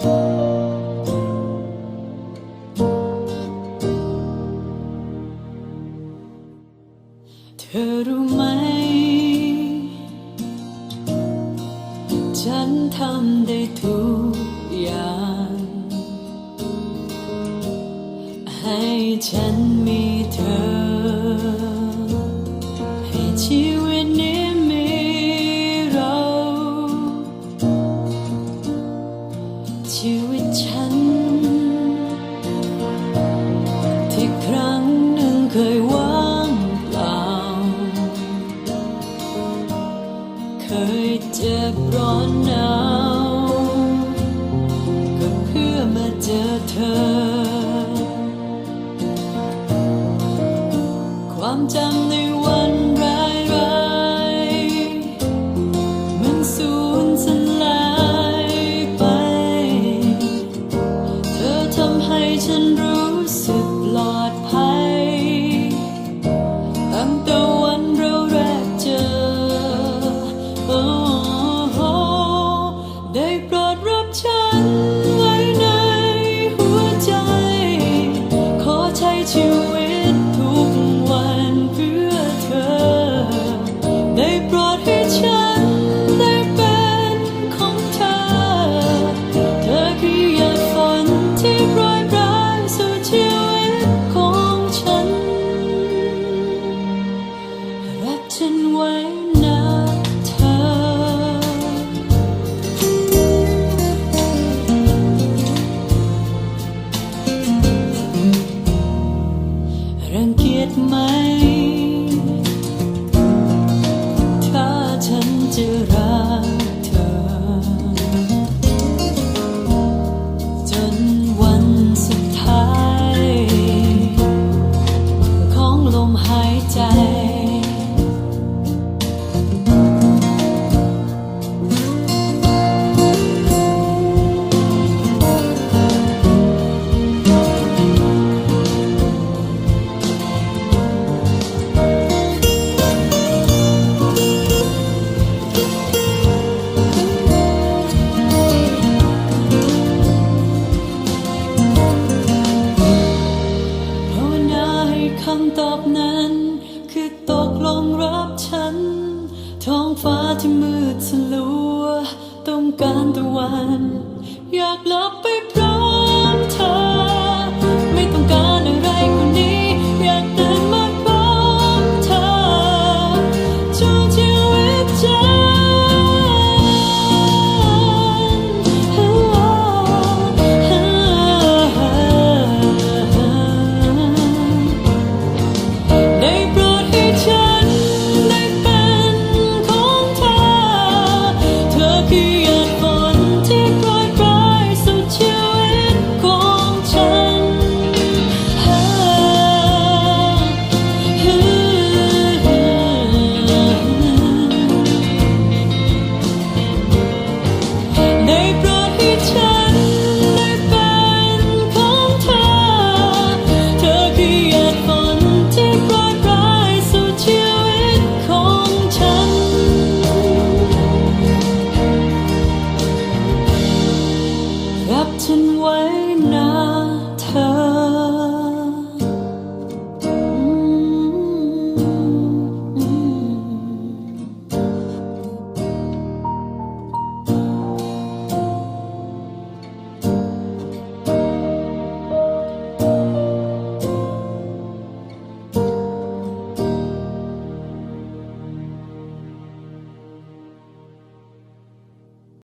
เธอรู้ไหม ฉันทำได้ทุกอย่าง ให้ฉันมีเธอ จ็บร้อนหนาวก็เพื่อมาเจอเธอ ความจำใน รังเกียจไหม ถ้าฉันจะรักเธอ จนวันสุดท้าย ของลมหายใจ องฟ้าที่มืดสลัว ต้องการตะวัน อยากหลับไปพร้อมเธอ